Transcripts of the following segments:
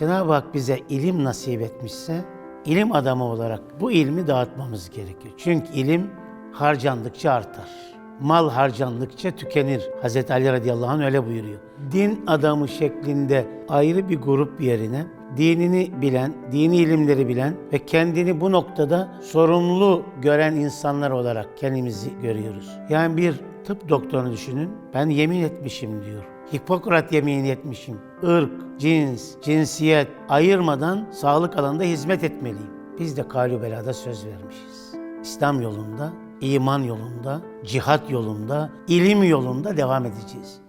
Cenab-ı Hak bize ilim nasip etmişse, ilim adamı olarak bu ilmi dağıtmamız gerekiyor. Çünkü ilim harcandıkça artar. Mal harcandıkça tükenir. Hz. Ali radıyallahu anh öyle buyuruyor. Din adamı şeklinde ayrı bir grup yerine dinini bilen, dini ilimleri bilen ve kendini bu noktada sorumlu gören insanlar olarak kendimizi görüyoruz. Yani bir tıp doktorunu düşünün. Ben yemin etmişim diyor. Hipokrat yemin etmişim. Irk, cins, cinsiyet ayırmadan sağlık alanında hizmet etmeliyim. Biz de kalübelada söz vermişiz. İslam yolunda, iman yolunda, cihat yolunda, ilim yolunda devam edeceğiz.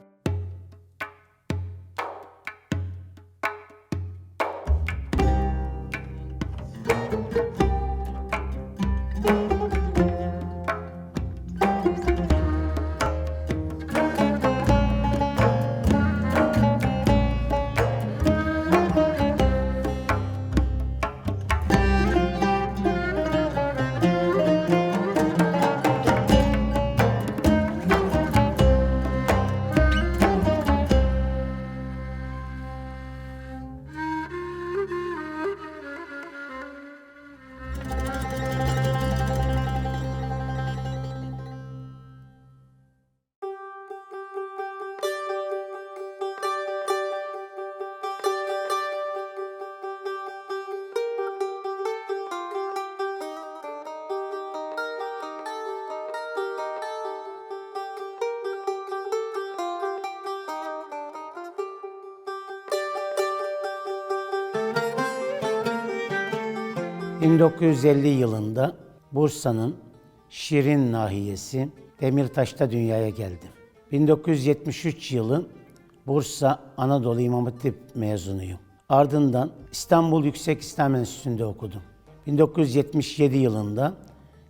...1950 yılında Bursa'nın Şirin nahiyesi Demirtaş'ta dünyaya geldim. 1973 yılı Bursa Anadolu İmam Hatip mezunuyum. Ardından İstanbul Yüksek İslam Enstitüsü'nde okudum. 1977 yılında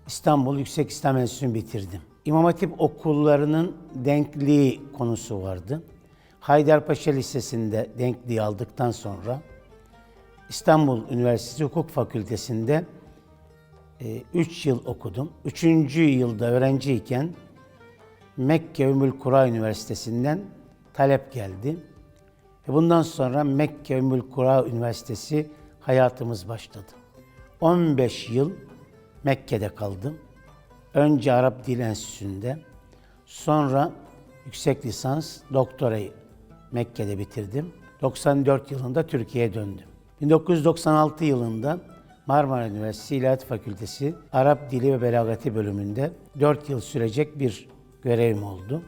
İstanbul Yüksek İslam Enstitüsü'nü bitirdim. İmam Hatip okullarının denkliği konusu vardı. Haydarpaşa Lisesi'nde denkliği aldıktan sonra İstanbul Üniversitesi Hukuk Fakültesi'nde 3 yıl okudum. 3. yılda öğrenciyken Mekke Ümmül Kura Üniversitesi'nden talep geldi. Ve bundan sonra Mekke Ümmül Kura Üniversitesi hayatımız başladı. 15 yıl Mekke'de kaldım. Önce Arap Dil Enstitüsü'nde, sonra yüksek lisans, doktorayı Mekke'de bitirdim. 94 yılında Türkiye'ye döndüm. 1996 yılında Marmara Üniversitesi İlahiyat Fakültesi Arap Dili ve Belagati bölümünde 4 yıl sürecek bir görevim oldu.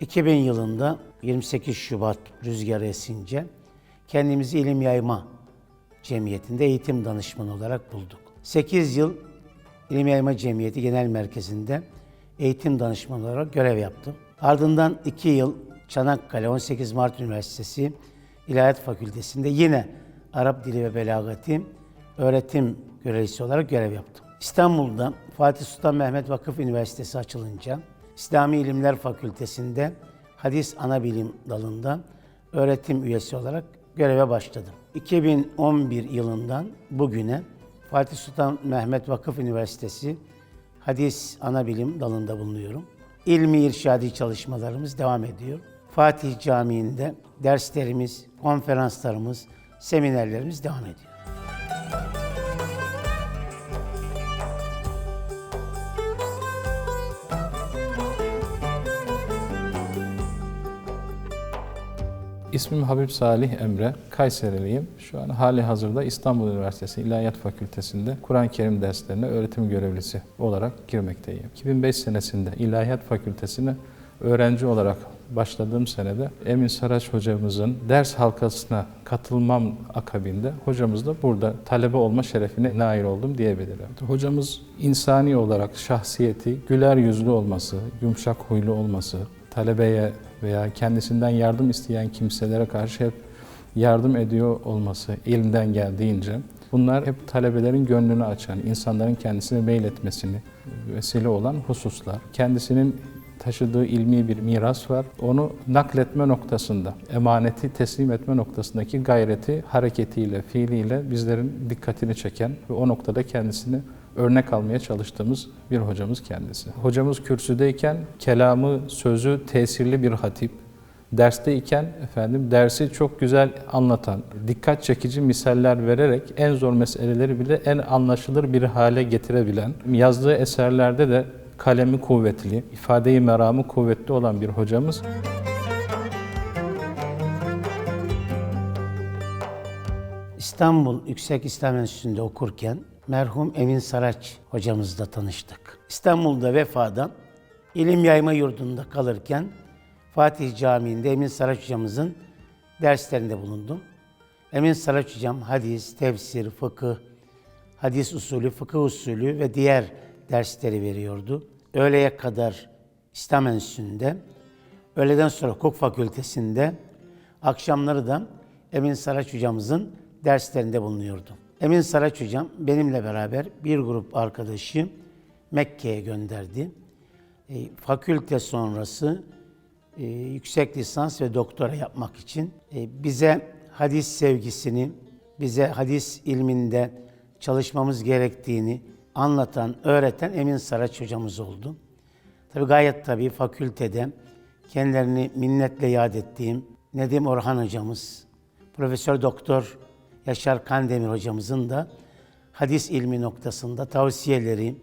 2000 yılında 28 Şubat rüzgarı esince kendimizi ilim yayma cemiyetinde eğitim danışmanı olarak bulduk. 8 yıl İlim Yayma Cemiyeti Genel Merkezi'nde eğitim danışmanı olarak görev yaptım. Ardından 2 yıl Çanakkale 18 Mart Üniversitesi İlahiyat Fakültesi'nde yine Arap Dili ve Belagati öğretim görevlisi olarak görev yaptım. İstanbul'da Fatih Sultan Mehmet Vakıf Üniversitesi açılınca İslami İlimler Fakültesi'nde Hadis Anabilim dalında öğretim üyesi olarak göreve başladım. 2011 yılından bugüne Fatih Sultan Mehmet Vakıf Üniversitesi Hadis Anabilim dalında bulunuyorum. İlmi irşadi çalışmalarımız devam ediyor. Fatih Camii'nde derslerimiz, konferanslarımız, seminerlerimiz devam ediyor. İsmim Habib Salih Emre, Kayseriliyim. Şu an hali hazırda İstanbul Üniversitesi İlahiyat Fakültesi'nde Kur'an-ı Kerim derslerine öğretim görevlisi olarak girmekteyim. 2005 senesinde İlahiyat Fakültesi'ne öğrenci olarak başladığım senede Emin Saraç hocamızın ders halkasına katılmam akabinde hocamız da burada talebe olma şerefine nail oldum diyebilirim. Hocamız insani olarak şahsiyeti, güler yüzlü olması, yumuşak huylu olması, talebeye veya kendisinden yardım isteyen kimselere karşı hep yardım ediyor olması elimden geldiğince bunlar hep talebelerin gönlünü açan, insanların kendisine meyletmesini vesile olan hususlar. Kendisinin taşıdığı ilmi bir miras var. Onu nakletme noktasında, emaneti teslim etme noktasındaki gayreti, hareketiyle, fiiliyle bizlerin dikkatini çeken ve o noktada kendisini örnek almaya çalıştığımız bir hocamız kendisi. Hocamız kürsüdeyken kelamı, sözü tesirli bir hatip, dersteyken efendim dersi çok güzel anlatan, dikkat çekici misaller vererek en zor meseleleri bile en anlaşılır bir hale getirebilen, yazdığı eserlerde de kalemi kuvvetli, ifadeyi meramı kuvvetli olan bir hocamız. İstanbul Yüksek İslam Enstitüsü'nde okurken merhum Emin Saraç hocamızla tanıştık. İstanbul'da vefadan ilim yayma yurdunda kalırken Fatih Camii'nde Emin Saraç hocamızın derslerinde bulundum. Emin Saraç hocam hadis, tefsir, fıkıh, hadis usulü, fıkıh usulü ve diğer dersleri veriyordu. Öğleye kadar İslam Enstitüsü'nde, öğleden sonra hukuk fakültesinde, akşamları da Emin Saraç hocamızın derslerinde bulunuyordum. Emin Saraç hocam benimle beraber bir grup arkadaşı Mekke'ye gönderdi. E, fakülte sonrası e, yüksek lisans ve doktora yapmak için e, bize hadis sevgisini, bize hadis ilminde çalışmamız gerektiğini anlatan, öğreten Emin Saraç hocamız oldu. Tabii gayet tabii fakültede kendilerini minnetle yad ettiğim Nedim Orhan hocamız, Profesör Doktor Yaşar Kandemir hocamızın da hadis ilmi noktasında tavsiyeleri,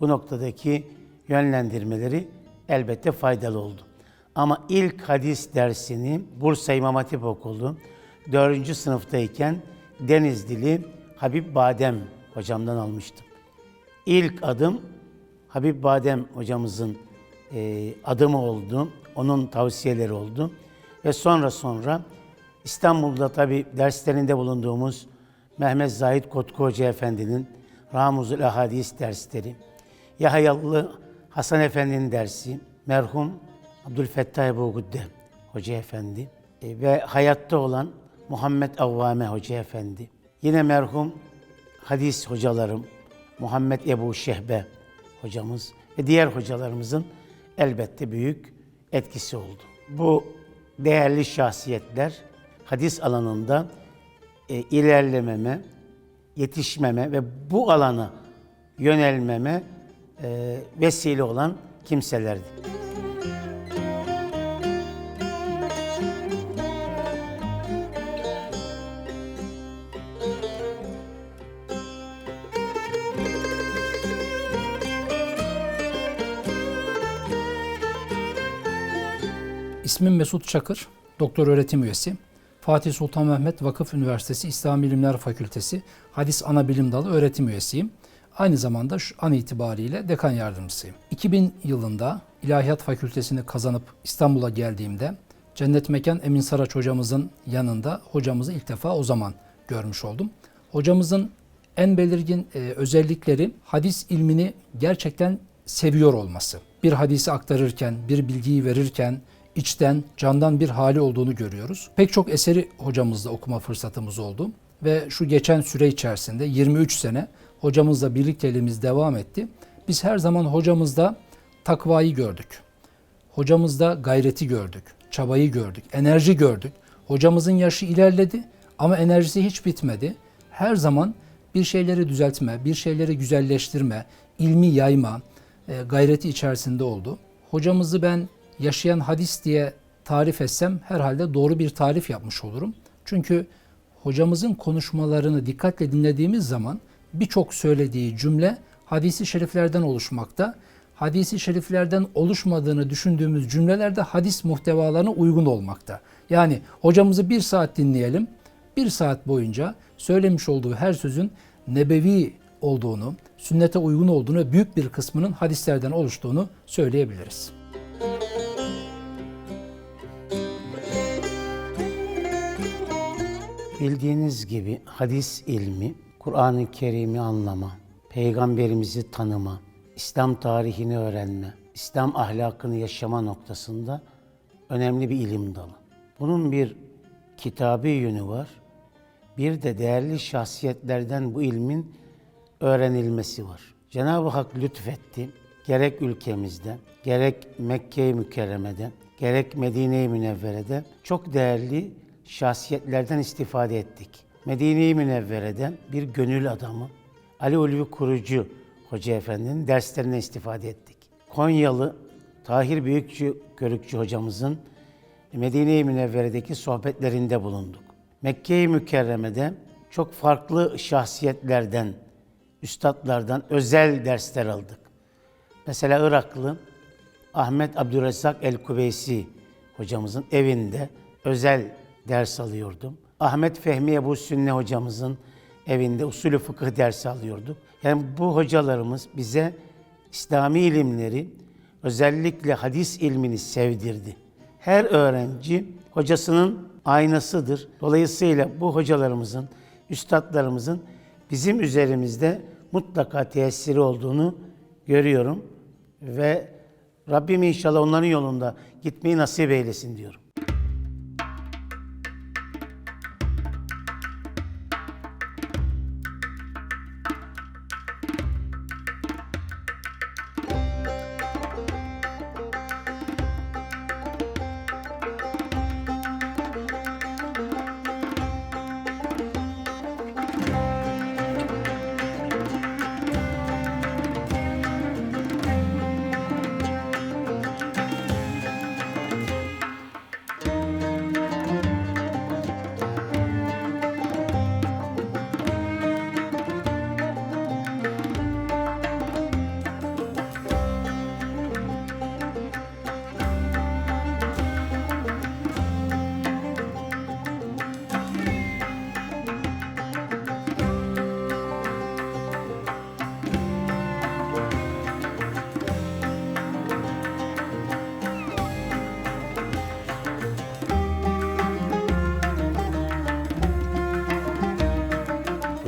bu noktadaki yönlendirmeleri elbette faydalı oldu. Ama ilk hadis dersini Bursa İmam Hatip Okulu 4. sınıftayken Denizlili Habib Badem hocamdan almıştım. İlk adım Habib Badem hocamızın e, adımı oldu. Onun tavsiyeleri oldu. Ve sonra sonra İstanbul'da tabi derslerinde bulunduğumuz Mehmet Zahid Kotku Hoca Efendi'nin Ramuzul Ahadis dersleri, Yahyalı Hasan Efendi'nin dersi, merhum Abdülfettah Ebu Gudde Hoca Efendi e, ve hayatta olan Muhammed Avvame Hoca Efendi. Yine merhum hadis hocalarım Muhammed Ebu Şehbe hocamız ve diğer hocalarımızın elbette büyük etkisi oldu. Bu değerli şahsiyetler hadis alanında e, ilerlememe, yetişmeme ve bu alana yönelmeme e, vesile olan kimselerdi. İsmim Mesut Çakır, doktor öğretim üyesi. Fatih Sultan Mehmet Vakıf Üniversitesi İslam Bilimler Fakültesi Hadis Ana Bilim Dalı öğretim üyesiyim. Aynı zamanda şu an itibariyle dekan yardımcısıyım. 2000 yılında İlahiyat Fakültesini kazanıp İstanbul'a geldiğimde Cennet Mekan Emin Saraç hocamızın yanında hocamızı ilk defa o zaman görmüş oldum. Hocamızın en belirgin e, özellikleri hadis ilmini gerçekten seviyor olması. Bir hadisi aktarırken, bir bilgiyi verirken içten, candan bir hali olduğunu görüyoruz. Pek çok eseri hocamızla okuma fırsatımız oldu ve şu geçen süre içerisinde 23 sene hocamızla birlikteliğimiz devam etti. Biz her zaman hocamızda takvayı gördük. Hocamızda gayreti gördük, çabayı gördük, enerji gördük. Hocamızın yaşı ilerledi ama enerjisi hiç bitmedi. Her zaman bir şeyleri düzeltme, bir şeyleri güzelleştirme, ilmi yayma e, gayreti içerisinde oldu. Hocamızı ben yaşayan hadis diye tarif etsem herhalde doğru bir tarif yapmış olurum. Çünkü hocamızın konuşmalarını dikkatle dinlediğimiz zaman birçok söylediği cümle hadisi şeriflerden oluşmakta. Hadisi şeriflerden oluşmadığını düşündüğümüz cümlelerde hadis muhtevalarına uygun olmakta. Yani hocamızı bir saat dinleyelim, bir saat boyunca söylemiş olduğu her sözün nebevi olduğunu, sünnete uygun olduğunu büyük bir kısmının hadislerden oluştuğunu söyleyebiliriz. Bildiğiniz gibi hadis ilmi, Kur'an-ı Kerim'i anlama, peygamberimizi tanıma, İslam tarihini öğrenme, İslam ahlakını yaşama noktasında önemli bir ilim dalı. Bunun bir kitabı yönü var. Bir de değerli şahsiyetlerden bu ilmin öğrenilmesi var. Cenab-ı Hak lütfetti. Gerek ülkemizde, gerek Mekke-i Mükerreme'de, gerek Medine-i Münevvere'de çok değerli şahsiyetlerden istifade ettik. Medine-i Münevvere'de bir gönül adamı, Ali Ulvi Kurucu Hoca Efendi'nin derslerine istifade ettik. Konyalı Tahir Büyükçü Görükçü hocamızın Medine-i Münevvere'deki sohbetlerinde bulunduk. Mekke-i Mükerreme'de çok farklı şahsiyetlerden, üstadlardan özel dersler aldık. Mesela Iraklı Ahmet Abdurrezzak El-Kubeysi hocamızın evinde özel ders alıyordum. Ahmet Fehmi Ebu Sünne hocamızın evinde usulü fıkıh dersi alıyorduk. Yani bu hocalarımız bize İslami ilimleri, özellikle hadis ilmini sevdirdi. Her öğrenci hocasının aynasıdır. Dolayısıyla bu hocalarımızın, üstadlarımızın bizim üzerimizde mutlaka tesiri olduğunu görüyorum ve Rabbim inşallah onların yolunda gitmeyi nasip eylesin diyorum.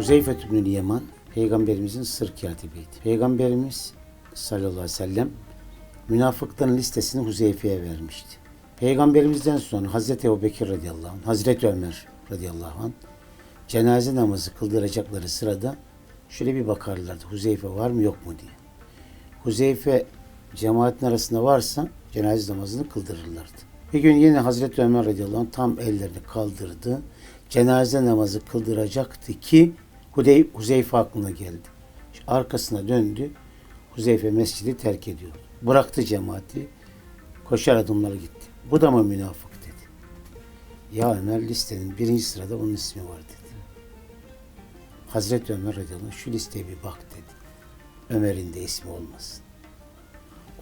Huzeyfe bin Yaman peygamberimizin sır katibiydi. Peygamberimiz sallallahu aleyhi ve sellem münafıkların listesini Huzeyfe'ye vermişti. Peygamberimizden sonra Hazreti Ebubekir radıyallahu anh, Hazreti Ömer radıyallahu anh cenaze namazı kıldıracakları sırada şöyle bir bakarlardı. Huzeyfe var mı yok mu diye. Huzeyfe cemaatin arasında varsa cenaze namazını kıldırırlardı. Bir gün yine Hazreti Ömer radıyallahu anh tam ellerini kaldırdı. Cenaze namazı kıldıracaktı ki Hudey, Huzeyfe aklına geldi. Arkasına döndü. Huzeyfe mescidi terk ediyordu. Bıraktı cemaati. Koşar adımları gitti. Bu da mı münafık dedi. Ya Ömer listenin birinci sırada onun ismi var dedi. Hazreti Ömer radıyallahu şu listeye bir bak dedi. Ömer'in de ismi olmasın.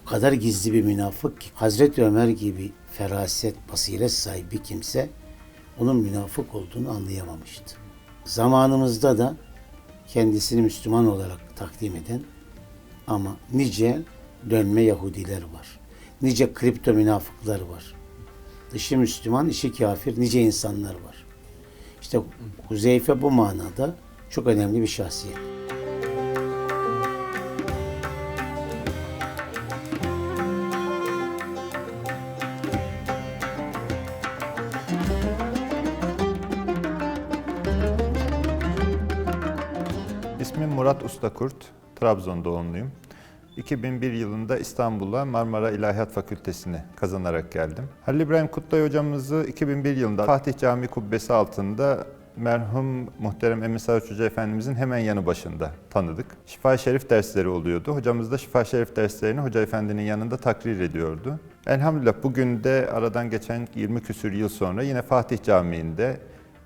O kadar gizli bir münafık ki Hazreti Ömer gibi feraset, basiret sahibi kimse onun münafık olduğunu anlayamamıştı. Zamanımızda da kendisini Müslüman olarak takdim eden ama nice dönme Yahudiler var. Nice kripto münafıklar var. Dışı Müslüman, işi kafir nice insanlar var. İşte Huzeyfe bu manada çok önemli bir şahsiyet. Murat Ustakurt, Trabzon doğumluyum. 2001 yılında İstanbul'a Marmara İlahiyat Fakültesini kazanarak geldim. Halil İbrahim Kutlay hocamızı 2001 yılında Fatih Camii Kubbesi altında merhum muhterem Emin Sarıç Hoca Efendimizin hemen yanı başında tanıdık. Şifa Şerif dersleri oluyordu. Hocamız da Şifa Şerif derslerini Hoca Efendi'nin yanında takrir ediyordu. Elhamdülillah bugün de aradan geçen 20 küsür yıl sonra yine Fatih Camii'nde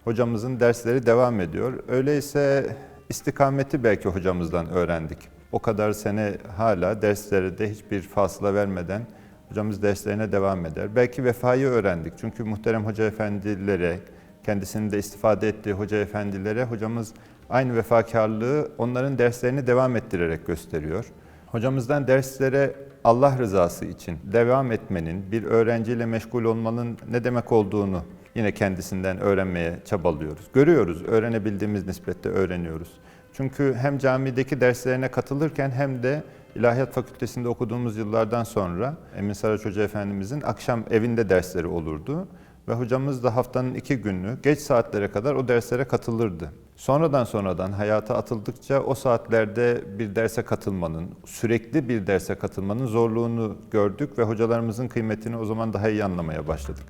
hocamızın dersleri devam ediyor. Öyleyse istikameti belki hocamızdan öğrendik. O kadar sene hala derslere de hiçbir fasıla vermeden hocamız derslerine devam eder. Belki vefayı öğrendik. Çünkü muhterem hoca efendilere, kendisinin de istifade ettiği hoca efendilere hocamız aynı vefakarlığı onların derslerini devam ettirerek gösteriyor. Hocamızdan derslere Allah rızası için devam etmenin, bir öğrenciyle meşgul olmanın ne demek olduğunu yine kendisinden öğrenmeye çabalıyoruz. Görüyoruz, öğrenebildiğimiz nispette öğreniyoruz. Çünkü hem camideki derslerine katılırken hem de İlahiyat Fakültesinde okuduğumuz yıllardan sonra Emin Saraç Hoca Efendimizin akşam evinde dersleri olurdu. Ve hocamız da haftanın iki günü geç saatlere kadar o derslere katılırdı. Sonradan sonradan hayata atıldıkça o saatlerde bir derse katılmanın, sürekli bir derse katılmanın zorluğunu gördük ve hocalarımızın kıymetini o zaman daha iyi anlamaya başladık.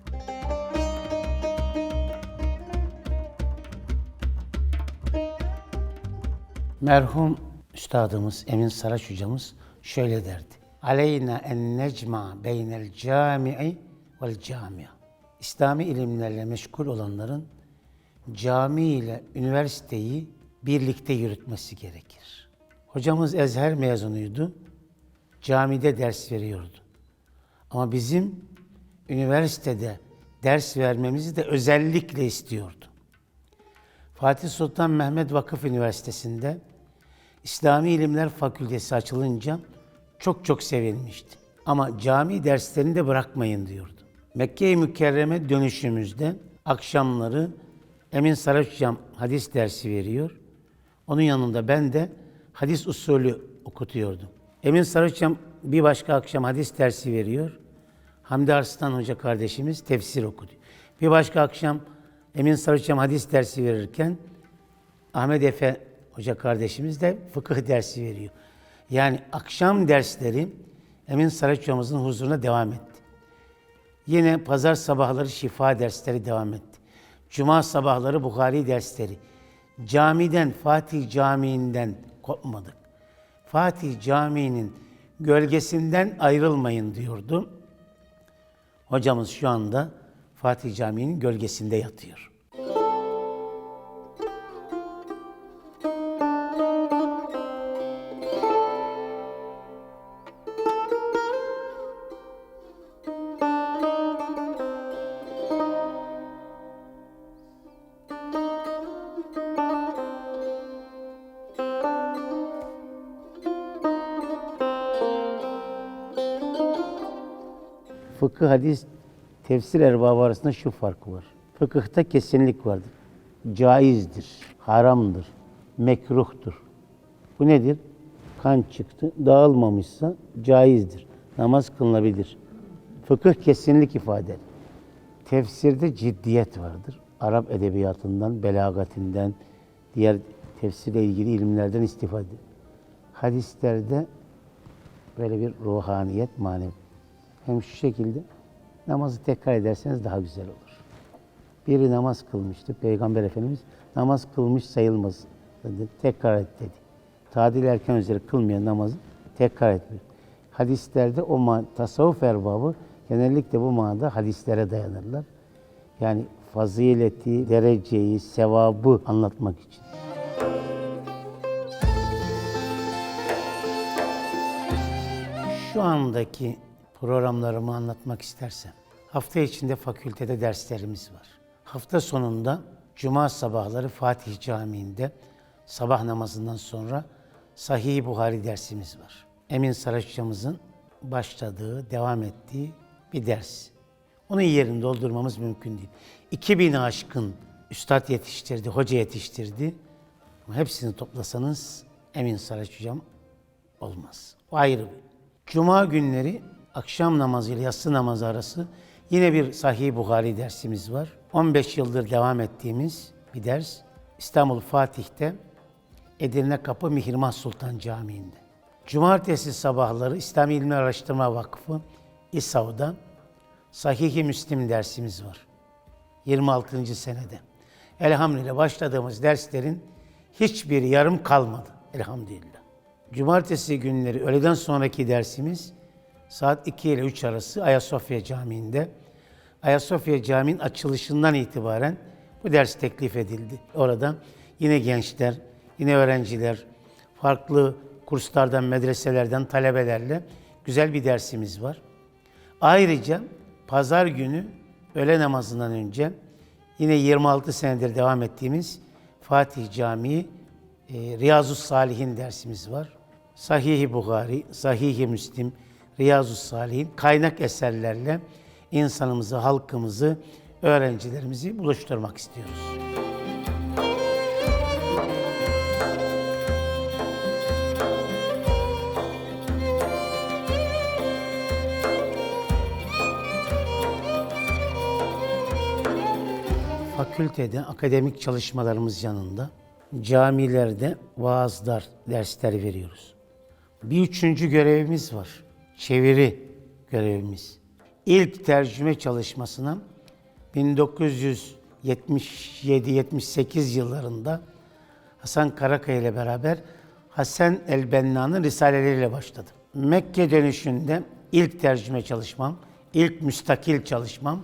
Merhum üstadımız Emin Saraç hocamız şöyle derdi. Aleyna en necma beynel cami'i vel camia. İslami ilimlerle meşgul olanların cami ile üniversiteyi birlikte yürütmesi gerekir. Hocamız Ezher mezunuydu. Camide ders veriyordu. Ama bizim üniversitede ders vermemizi de özellikle istiyordu. Fatih Sultan Mehmet Vakıf Üniversitesi'nde İslami İlimler Fakültesi açılınca çok çok sevinmişti. Ama cami derslerini de bırakmayın diyordu. Mekke-i Mükerreme dönüşümüzde akşamları Emin Saraç Hocam hadis dersi veriyor. Onun yanında ben de hadis usulü okutuyordum. Emin Saraç Hocam bir başka akşam hadis dersi veriyor. Hamdi Arslan Hoca kardeşimiz tefsir okudu. Bir başka akşam Emin Sarıç Hocam hadis dersi verirken Ahmet Efe Hoca kardeşimiz de fıkıh dersi veriyor. Yani akşam dersleri Emin Sarıç Hocamızın huzuruna devam etti. Yine pazar sabahları şifa dersleri devam etti. Cuma sabahları Bukhari dersleri. Camiden, Fatih Camii'nden kopmadık. Fatih Camii'nin gölgesinden ayrılmayın diyordu. Hocamız şu anda Fatih Camii'nin gölgesinde yatıyor. Fıkıh, hadis, tefsir erbabı arasında şu fark var. Fıkıhta kesinlik vardır. Caizdir, haramdır, mekruhtur. Bu nedir? Kan çıktı, dağılmamışsa caizdir. Namaz kılınabilir. Fıkıh kesinlik ifade. Tefsirde ciddiyet vardır. Arap edebiyatından, belagatinden, diğer tefsirle ilgili ilimlerden istifade. Hadislerde böyle bir ruhaniyet, manevi. Hem şu şekilde namazı tekrar ederseniz daha güzel olur. Biri namaz kılmıştı. Peygamber Efendimiz namaz kılmış sayılmaz dedi. Tekrar et dedi. Tadil erken üzere kılmayan namazı tekrar etmiyor. Hadislerde o tasavvuf erbabı genellikle bu manada hadislere dayanırlar. Yani fazileti, dereceyi, sevabı anlatmak için. Şu andaki programlarımı anlatmak istersem, hafta içinde fakültede derslerimiz var. Hafta sonunda cuma sabahları Fatih Camii'nde sabah namazından sonra Sahih Buhari dersimiz var. Emin Saraç hocamızın başladığı, devam ettiği bir ders. Onun yerini doldurmamız mümkün değil. 2000 aşkın üstad yetiştirdi, hoca yetiştirdi. Ama hepsini toplasanız Emin Saraç hocam olmaz. O ayrı. Cuma günleri akşam namazı ile yatsı namazı arası yine bir Sahih Buhari dersimiz var. 15 yıldır devam ettiğimiz bir ders. İstanbul Fatih'te Edirne Kapı Mihrimah Sultan Camii'nde. Cumartesi sabahları İslami İlimler Araştırma Vakfı İSAV'da Sahih-i Müslim dersimiz var. 26. senede. Elhamdülillah başladığımız derslerin hiçbiri yarım kalmadı. Elhamdülillah. Cumartesi günleri öğleden sonraki dersimiz saat 2 ile 3 arası Ayasofya Camii'nde. Ayasofya Camii'nin açılışından itibaren bu ders teklif edildi. Orada yine gençler, yine öğrenciler, farklı kurslardan, medreselerden talebelerle güzel bir dersimiz var. Ayrıca pazar günü öğle namazından önce yine 26 senedir devam ettiğimiz Fatih Camii e, Riyazu Salihin dersimiz var. Sahih-i Buhari, Sahih-i Müslim, Riyazu Salihin kaynak eserlerle insanımızı, halkımızı, öğrencilerimizi buluşturmak istiyoruz. fakültede akademik çalışmalarımız yanında camilerde vaazlar, dersler veriyoruz. Bir üçüncü görevimiz var. Çeviri görevimiz. İlk tercüme çalışmasına 1977-78 yıllarında Hasan Karakaya ile beraber Hasan el-Benna'nın risaleleriyle başladım. Mekke dönüşünde ilk tercüme çalışmam, ilk müstakil çalışmam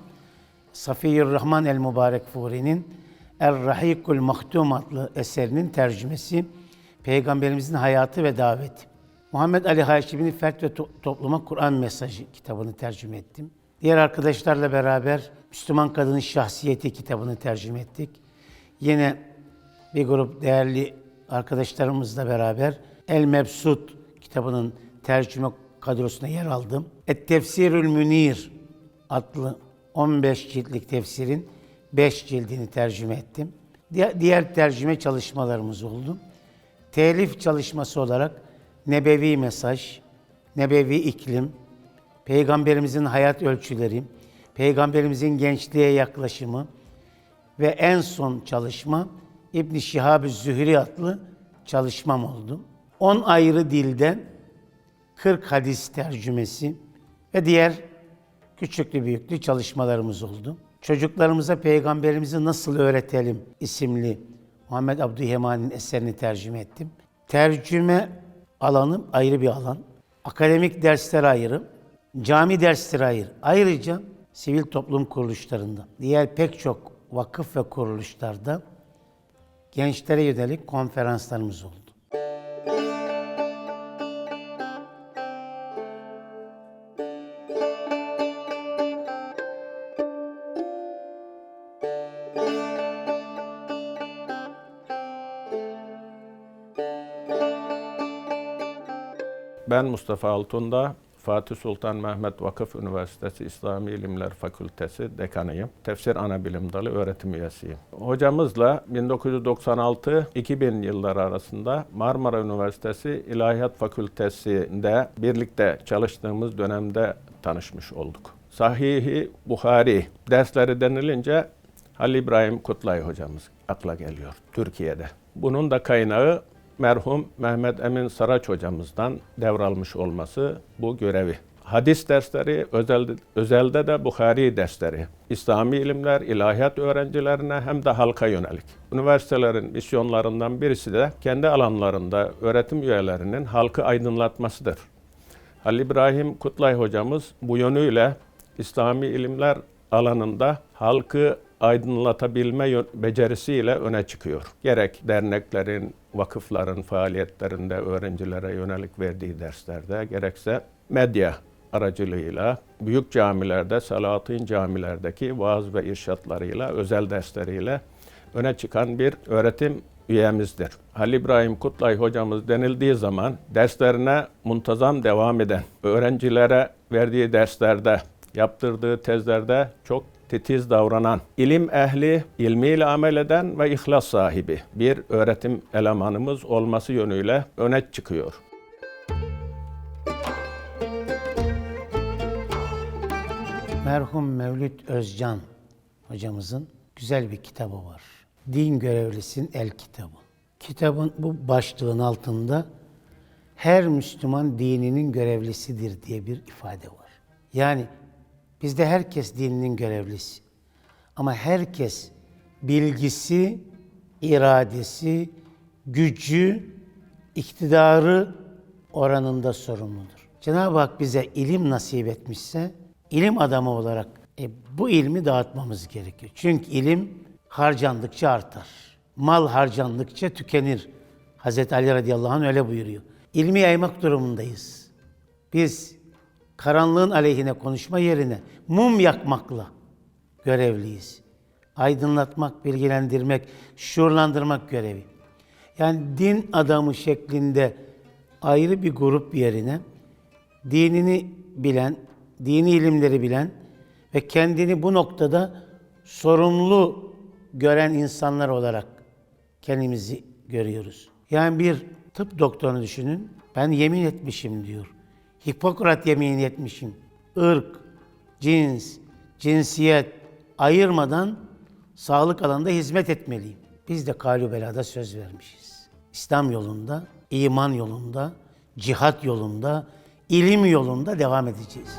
Safiyur el Mübarek Furi'nin Er-Rahikul Mahtum adlı eserinin tercümesi Peygamberimizin hayatı ve daveti. Muhammed Ali Haşimi'nin Fert ve To- Topluma Kur'an Mesajı kitabını tercüme ettim. Diğer arkadaşlarla beraber Müslüman Kadının Şahsiyeti kitabını tercüme ettik. Yine bir grup değerli arkadaşlarımızla beraber El Mebsut kitabının tercüme kadrosuna yer aldım. Et Tefsirül Münir adlı 15 ciltlik tefsirin 5 cildini tercüme ettim. Diğer tercüme çalışmalarımız oldu. Telif çalışması olarak Nebevi Mesaj, Nebevi İklim, Peygamberimizin hayat ölçüleri, Peygamberimizin gençliğe yaklaşımı ve en son çalışma İbn Şihab-ı Zühri adlı çalışmam oldu. 10 ayrı dilden 40 hadis tercümesi ve diğer küçüklü büyüklü çalışmalarımız oldu. Çocuklarımıza peygamberimizi nasıl öğretelim isimli Muhammed Abdühemani'nin eserini tercüme ettim. Tercüme alanı ayrı bir alan. Akademik dersler ayrı. Cami dersleri ayrı. Ayrıca sivil toplum kuruluşlarında, diğer pek çok vakıf ve kuruluşlarda gençlere yönelik konferanslarımız oldu. Ben Mustafa Altunda, Fatih Sultan Mehmet Vakıf Üniversitesi İslami İlimler Fakültesi dekanıyım. Tefsir Anabilim Dalı öğretim üyesiyim. Hocamızla 1996-2000 yılları arasında Marmara Üniversitesi İlahiyat Fakültesi'nde birlikte çalıştığımız dönemde tanışmış olduk. Sahih-i Buhari dersleri denilince Halil İbrahim Kutlay hocamız akla geliyor Türkiye'de. Bunun da kaynağı merhum Mehmet Emin Saraç hocamızdan devralmış olması bu görevi. Hadis dersleri, özelde, özelde de Bukhari dersleri, İslami ilimler, ilahiyat öğrencilerine hem de halka yönelik. Üniversitelerin misyonlarından birisi de kendi alanlarında öğretim üyelerinin halkı aydınlatmasıdır. Halil İbrahim Kutlay hocamız bu yönüyle İslami ilimler alanında halkı aydınlatabilme becerisiyle öne çıkıyor. Gerek derneklerin, vakıfların faaliyetlerinde öğrencilere yönelik verdiği derslerde, gerekse medya aracılığıyla büyük camilerde, Salatin camilerdeki vaaz ve irşatlarıyla, özel dersleriyle öne çıkan bir öğretim üyemizdir. Halil İbrahim Kutlay hocamız denildiği zaman derslerine muntazam devam eden, öğrencilere verdiği derslerde, yaptırdığı tezlerde çok titiz davranan, ilim ehli, ilmiyle amel eden ve ihlas sahibi bir öğretim elemanımız olması yönüyle öne çıkıyor. Merhum Mevlüt Özcan hocamızın güzel bir kitabı var. Din Görevlisinin El Kitabı. Kitabın bu başlığın altında her Müslüman dininin görevlisidir diye bir ifade var. Yani bizde herkes dininin görevlisi. Ama herkes bilgisi, iradesi, gücü, iktidarı oranında sorumludur. Cenab-ı Hak bize ilim nasip etmişse, ilim adamı olarak e, bu ilmi dağıtmamız gerekiyor. Çünkü ilim harcandıkça artar. Mal harcandıkça tükenir. Hazreti Ali radıyallahu anh öyle buyuruyor. İlmi yaymak durumundayız. Biz karanlığın aleyhine konuşma yerine mum yakmakla görevliyiz. Aydınlatmak, bilgilendirmek, şuurlandırmak görevi. Yani din adamı şeklinde ayrı bir grup yerine dinini bilen, dini ilimleri bilen ve kendini bu noktada sorumlu gören insanlar olarak kendimizi görüyoruz. Yani bir tıp doktorunu düşünün. Ben yemin etmişim diyor. Hipokrat yemin etmişim. Irk, cins, cinsiyet ayırmadan sağlık alanında hizmet etmeliyim. Biz de kalübelada söz vermişiz. İslam yolunda, iman yolunda, cihat yolunda, ilim yolunda devam edeceğiz.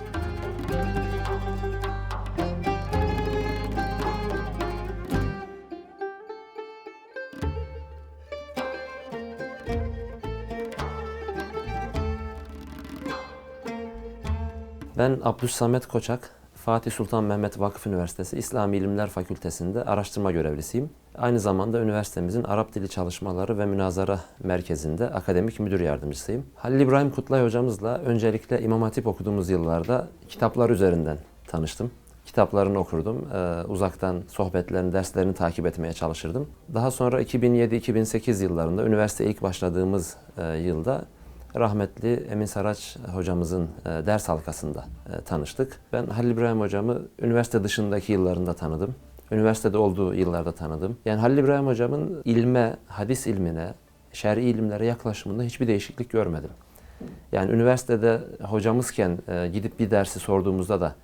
Ben Abdülsamet Koçak, Fatih Sultan Mehmet Vakıf Üniversitesi İslami İlimler Fakültesi'nde araştırma görevlisiyim. Aynı zamanda üniversitemizin Arap Dili Çalışmaları ve Münazara Merkezi'nde akademik müdür yardımcısıyım. Halil İbrahim Kutlay hocamızla öncelikle İmam Hatip okuduğumuz yıllarda kitaplar üzerinden tanıştım. Kitaplarını okurdum. Ee, uzaktan sohbetlerini, derslerini takip etmeye çalışırdım. Daha sonra 2007-2008 yıllarında üniversiteye ilk başladığımız e, yılda rahmetli Emin Saraç hocamızın e, ders halkasında e, tanıştık. Ben Halil İbrahim hocamı üniversite dışındaki yıllarında tanıdım. Üniversitede olduğu yıllarda tanıdım. Yani Halil İbrahim hocamın ilme, hadis ilmine, şer'i ilimlere yaklaşımında hiçbir değişiklik görmedim. Yani üniversitede hocamızken e, gidip bir dersi sorduğumuzda da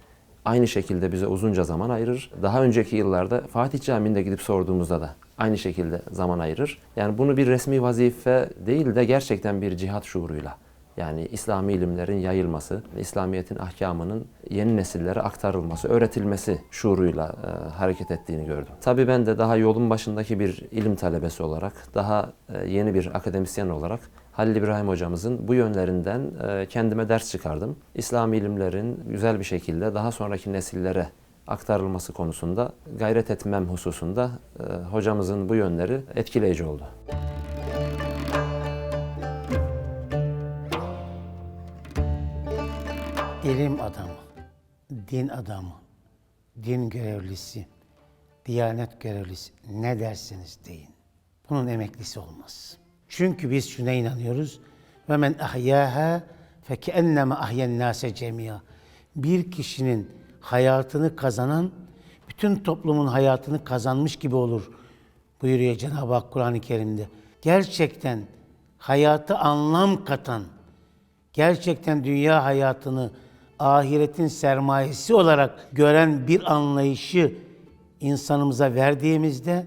aynı şekilde bize uzunca zaman ayırır. Daha önceki yıllarda Fatih Camii'nde gidip sorduğumuzda da aynı şekilde zaman ayırır. Yani bunu bir resmi vazife değil de gerçekten bir cihat şuuruyla yani İslami ilimlerin yayılması, İslamiyet'in ahkamının yeni nesillere aktarılması, öğretilmesi şuuruyla e, hareket ettiğini gördüm. Tabii ben de daha yolun başındaki bir ilim talebesi olarak, daha e, yeni bir akademisyen olarak Halil İbrahim hocamızın bu yönlerinden e, kendime ders çıkardım. İslami ilimlerin güzel bir şekilde daha sonraki nesillere aktarılması konusunda gayret etmem hususunda e, hocamızın bu yönleri etkileyici oldu. ilim adamı, din adamı, din görevlisi, diyanet görevlisi ne derseniz deyin. Bunun emeklisi olmaz. Çünkü biz şuna inanıyoruz. Ve men ahyâhâ fekenneme ahyen nâse cemia. Bir kişinin hayatını kazanan bütün toplumun hayatını kazanmış gibi olur buyuruyor Cenab-ı Hak Kur'an-ı Kerim'de. Gerçekten hayatı anlam katan, gerçekten dünya hayatını ahiretin sermayesi olarak gören bir anlayışı insanımıza verdiğimizde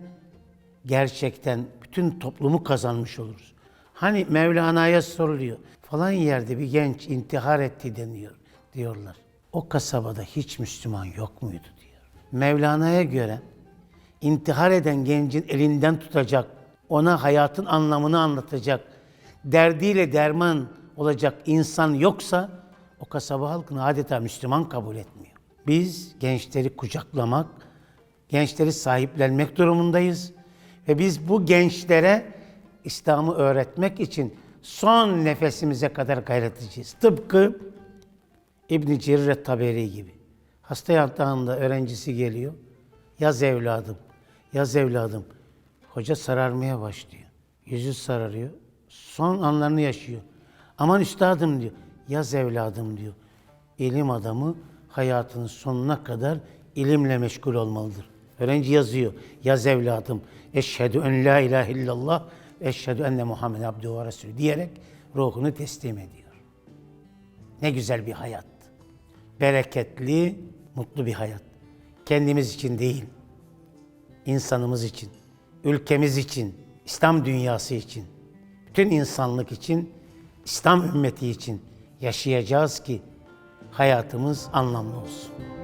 gerçekten bütün toplumu kazanmış oluruz. Hani Mevlana'ya soruluyor. Falan yerde bir genç intihar etti deniyor diyorlar. O kasabada hiç Müslüman yok muydu diyor. Mevlana'ya göre intihar eden gencin elinden tutacak, ona hayatın anlamını anlatacak, derdiyle derman olacak insan yoksa o kasaba halkını adeta Müslüman kabul etmiyor. Biz gençleri kucaklamak, gençleri sahiplenmek durumundayız ve biz bu gençlere İslam'ı öğretmek için son nefesimize kadar gayret edeceğiz. Tıpkı İbn-i Cerir Taberi gibi. Hasta yatağında öğrencisi geliyor. Yaz evladım, yaz evladım. Hoca sararmaya başlıyor. Yüzü sararıyor. Son anlarını yaşıyor. Aman üstadım diyor. Yaz evladım diyor. İlim adamı hayatının sonuna kadar ilimle meşgul olmalıdır. Öğrenci yazıyor. Yaz evladım. Eşhedü en la ilahe illallah eşhedü enne Muhammed abdühü ve resulü diyerek ruhunu teslim ediyor. Ne güzel bir hayat. Bereketli, mutlu bir hayat. Kendimiz için değil, insanımız için, ülkemiz için, İslam dünyası için, bütün insanlık için, İslam ümmeti için yaşayacağız ki hayatımız anlamlı olsun.